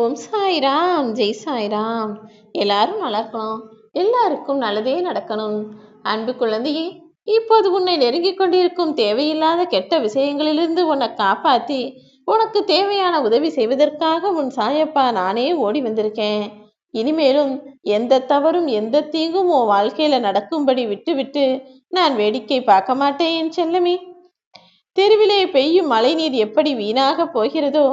ஓம் சாய்ராம் ஜெய் சாய்ராம். எல்லாரும் நல்லா இருக்கணும் எல்லாருக்கும் நல்லதே நடக்கணும். அன்பு குழந்தையே இப்போது உன்னை நெருங்கி கொண்டிருக்கும் தேவையில்லாத கெட்ட விஷயங்களிலிருந்து உன்னை காப்பாற்றி உனக்கு தேவையான உதவி செய்வதற்காக உன் சாயப்பா நானே ஓடி வந்திருக்கேன். இனிமேலும் எந்த தவறும் எந்த தீங்கும் உன் வாழ்க்கையில நடக்கும்படி விட்டுவிட்டு நான் வேடிக்கை பார்க்க மாட்டேன் என் செல்லமே. தெருவிலே பெய்யும் மழைநீர் எப்படி வீணாக போகிறதோ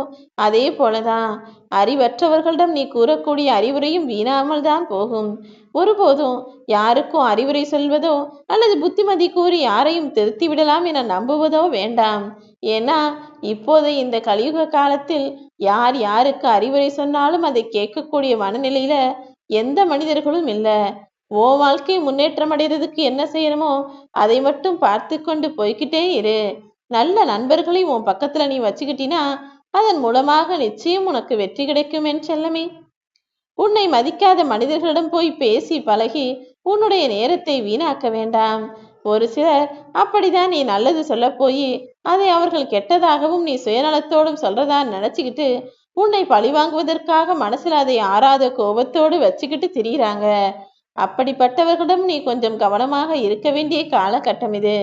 அதே போலதான் அறிவற்றவர்களிடம் நீ கூறக்கூடிய அறிவுரையும் வீணாமல் தான் போகும். ஒருபோதும் யாருக்கும் அறிவுரை சொல்வதோ அல்லது புத்திமதி கூறி யாரையும் திருத்தி விடலாம் என நம்புவதோ வேண்டாம். ஏன்னா இப்போது இந்த கலியுக காலத்தில் யார் யாருக்கு அறிவுரை சொன்னாலும் அதை கேட்கக்கூடிய மனநிலையில எந்த மனிதர்களும் இல்லை. ஓ வாழ்க்கை முன்னேற்றம் அடைகிறதுக்கு என்ன செய்யணுமோ அதை மட்டும் பார்த்து கொண்டு போய்கிட்டே இரு. நல்ல நண்பர்களை உன் பக்கத்துல நீ வச்சுக்கிட்டினா அதன் மூலமாக நிச்சயம் உனக்கு வெற்றி கிடைக்கும் என் செல்லமே. உன்னை மதிக்காத மனிதர்களிடம் போய் பேசி பழகி உன்னுடைய நேரத்தை வீணாக்க வேண்டாம். ஒரு சிலர் அப்படிதான் நீ நல்லது சொல்ல போய் அதை அவர்கள் கெட்டதாகவும் நீ சுயநலத்தோடும் சொல்றதான் நினைச்சுக்கிட்டு உன்னை பழிவாங்குவதற்காக மனசுல அதை ஆறாத கோபத்தோடு வச்சுக்கிட்டு திரியிறாங்க. அப்படிப்பட்டவர்களிடம் நீ கொஞ்சம் கவனமாக இருக்க வேண்டிய காலகட்டம் இது.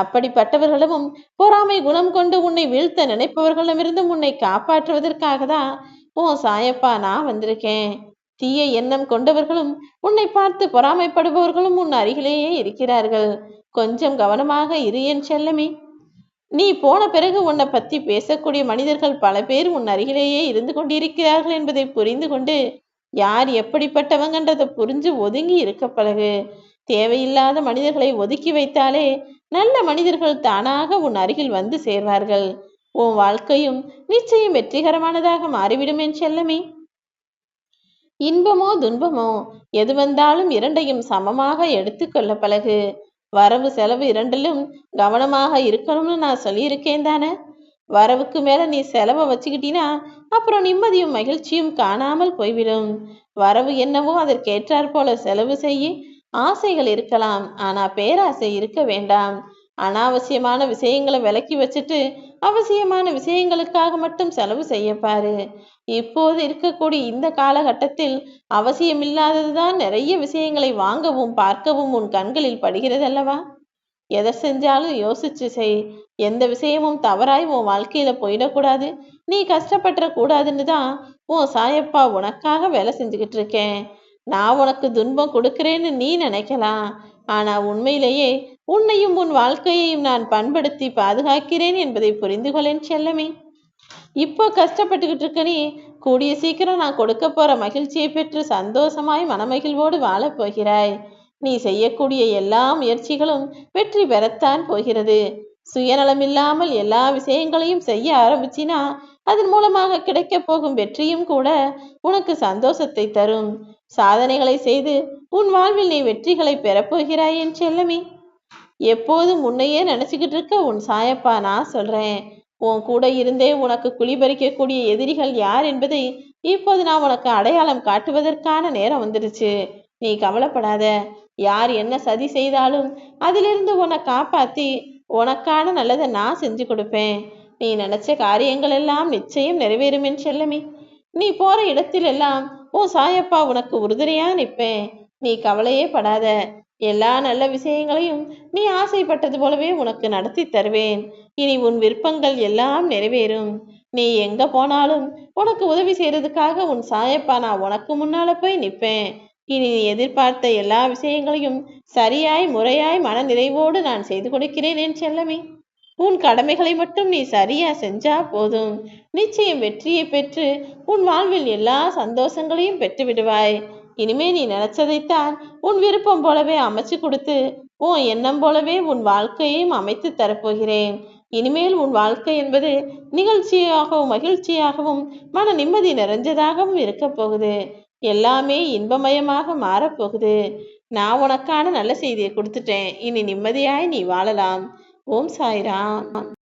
அப்படிப்பட்டவர்களும் பொறாமை குணம் கொண்டு உன்னை வீழ்த்த நினைப்பவர்களிடமிருந்தும் உன்னை காப்பாற்றுவதற்காக தான் ஓ சாயப்பா நான் வந்திருக்கேன். தீய எண்ணம் கொண்டவர்களும் உன்னை பார்த்து பொறாமைப்படுபவர்களும் உன் அருகிலேயே இருக்கிறார்கள். கொஞ்சம் கவனமாக இரு என் செல்லமே. நீ போன பிறகு உன்னை பத்தி பேசக்கூடிய மனிதர்கள் பல பேர் உன் அருகிலேயே இருந்து கொண்டிருக்கிறார்கள் என்பதை புரிந்து கொண்டு யார் எப்படிப்பட்டவங்கன்றதை புரிஞ்சு ஒதுங்கி இருக்க பழகு. தேவையில்லாத மனிதர்களை ஒதுக்கி வைத்தாலே நல்ல மனிதர்கள் தானாக உன் அருகில் வந்து சேர்வார்கள். உன் வாழ்க்கையும் நிச்சயம் வெற்றிகரமானதாக மாறிவிடும் என் செல்லமே. இன்பமோ துன்பமோ எது வந்தாலும் இரண்டையும் சமமாக எடுத்துக்கொள்ள பழகு. வரவு செலவு இரண்டிலும் கவனமாக இருக்கணும்னு நான் சொல்லியிருக்கேன் தானே. வரவுக்கு மேல நீ செலவை வச்சுக்கிட்டீனா அப்புறம் நிம்மதியும் மகிழ்ச்சியும் காணாமல் போய்விடும். வரவு என்னவோ அதற்கேற்றாற் போல செலவு செய்ய ஆசைகள் இருக்கலாம் ஆனா பேராசை இருக்க வேண்டாம். அனாவசியமான விஷயங்களை விலக்கி வச்சுட்டு அவசியமான விஷயங்களுக்காக மட்டும் செலவு செய்யப்பாரு இப்போது இருக்கக்கூடிய இந்த காலகட்டத்தில் அவசியமில்லாததுதான் நிறைய விஷயங்களை வாங்கவும் பார்க்கவும் உன் கண்களில் படுகிறது அல்லவா எதை செஞ்சாலும் யோசிச்சு செய். எந்த விஷயமும் தவறாய் உன் வாழ்க்கையில போயிடக்கூடாது. நீ கஷ்டப்பட்டுற கூடாதுன்னு தான் உன் சாயப்பா உனக்காக வேலை செஞ்சுக்கிட்டு இருக்கேன். நான் உனக்கு துன்பம் கொடுக்கிறேன்னு நீ நினைக்கலாம். ஆனா உண்மையிலேயே உன்னையும் உன் வாழ்க்கையையும் நான் பண்படுத்தி பாதுகாக்கிறேன் என்பதை புரிந்து கொள்ளேன் செல்லமே. இப்போ கஷ்டப்பட்டுக்கிட்டு இருக்க நீ கூடிய சீக்கிரம் நான் கொடுக்க போற மகிழ்ச்சியை பெற்று சந்தோஷமாய் மனமகிழ்வோடு வாழப் போகிறாய். நீ செய்யக்கூடிய எல்லா முயற்சிகளும் வெற்றி பெறத்தான் போகிறது. சுயநலமில்லாமல் எல்லா விஷயங்களையும் செய்ய ஆரம்பிச்சினா அதன் மூலமாக கிடைக்கப் போகும் வெற்றியும் கூட உனக்கு சந்தோஷத்தை தரும். சாதனைகளை செய்து உன் வாழ்வில் நீ வெற்றிகளை பெறப்போகிறாய் என் செல்லமே. எப்போதும் உன்னையே நினைச்சுக்கிட்டு இருக்க உன் சாயப்பா நான் சொல்றேன். உன் கூட இருந்தே உனக்கு குளிபறிக்கக்கூடிய எதிரிகள் யார் என்பதை இப்போது நான் உனக்கு அடையாளம் காட்டுவதற்கான நேரம் வந்துடுச்சு. நீ கவலைப்படாத. யார் என்ன சதி செய்தாலும் அதிலிருந்து உன்னை காப்பாத்தி உனக்கான நல்லதை நான் செஞ்சு கொடுப்பேன். நீ நினைச்ச காரியங்கள் எல்லாம் நிச்சயம் நிறைவேறும் என் செல்லமே. நீ போற இடத்திலெல்லாம் உன் சாயப்பா உனக்கு உறுதுணையா நிற்பேன். நீ கவலையே படாத. எல்லா நல்ல விஷயங்களையும் நீ ஆசைப்பட்டது போலவே உனக்கு நடத்தி தருவேன். இனி உன் விருப்பங்கள் எல்லாம் நிறைவேறும். நீ எங்க போனாலும் உனக்கு உதவி செய்யறதுக்காக உன் சாயப்பா நான் உனக்கு முன்னால போய் நிற்பேன். இனி நீ எதிர்பார்த்த எல்லா விஷயங்களையும் சரியாய் முறையாய் மன நிறைவோடு நான் செய்து கொடுக்கிறேன் என் செல்லமே. உன் கடமைகளை மட்டும் நீ சரியா செஞ்சா போதும். நிச்சயம் வெற்றியை பெற்று உன் வாழ்வில் எல்லா சந்தோஷங்களையும் பெற்று விடுவாய். இனிமே நீ நினைச்சதைத்தான் உன் விருப்பம் போலவே அமைச்சு கொடுத்து உன் எண்ணம் போலவே உன் வாழ்க்கையையும் அமைத்து தரப்போகிறேன். இனிமேல் உன் வாழ்க்கை என்பது நிகழ்ச்சியாகவும் மகிழ்ச்சியாகவும் மன நிம்மதி நிறைஞ்சதாகவும் இருக்க போகுது. எல்லாமே இன்பமயமாக மாறப்போகுது நான் உனக்கான நல்ல செய்தியை கொடுத்துட்டேன். இனி நிம்மதியாய் நீ வாழலாம். ஓம் சாய்ராம்